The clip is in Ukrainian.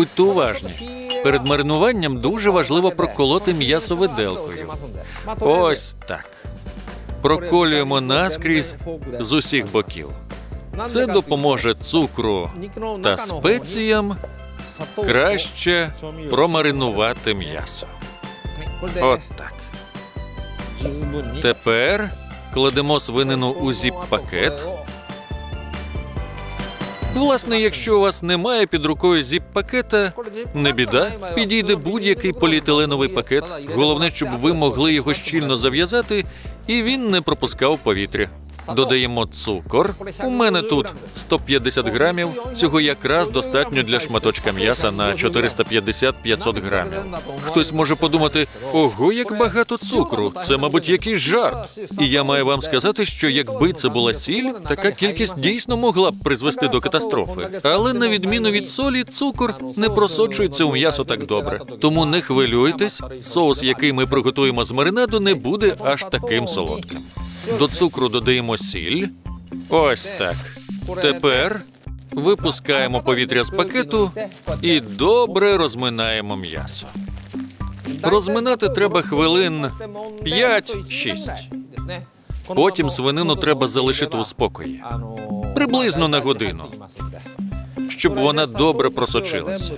Будьте уважні. Перед маринуванням дуже важливо проколоти м'ясо виделкою. Ось так. Проколюємо наскрізь з усіх боків. Це допоможе цукру та спеціям краще промаринувати м'ясо. От так. Тепер кладемо свинину у зіп-пакет. Власне, якщо у вас немає під рукою зіп-пакета, не біда, підійде будь-який поліетиленовий пакет. Головне, щоб ви могли його щільно зав'язати, і він не пропускав повітря. Додаємо цукор. У мене тут 150 грамів. Цього якраз достатньо для шматочка м'яса на 450-500 грамів. Хтось може подумати: ого, як багато цукру. Це, мабуть, якийсь жарт. І я маю вам сказати, що якби це була сіль, така кількість дійсно могла б призвести до катастрофи. Але на відміну від солі, цукор не просочується у м'ясо так добре. Тому не хвилюйтесь, соус, який ми приготуємо з маринаду, не буде аж таким солодким. До цукру додаємо сіль. Ось так. Тепер випускаємо повітря з пакету і добре розминаємо м'ясо. Розминати треба хвилин 5-6. Потім свинину треба залишити у спокої, приблизно на годину, щоб вона добре просочилася.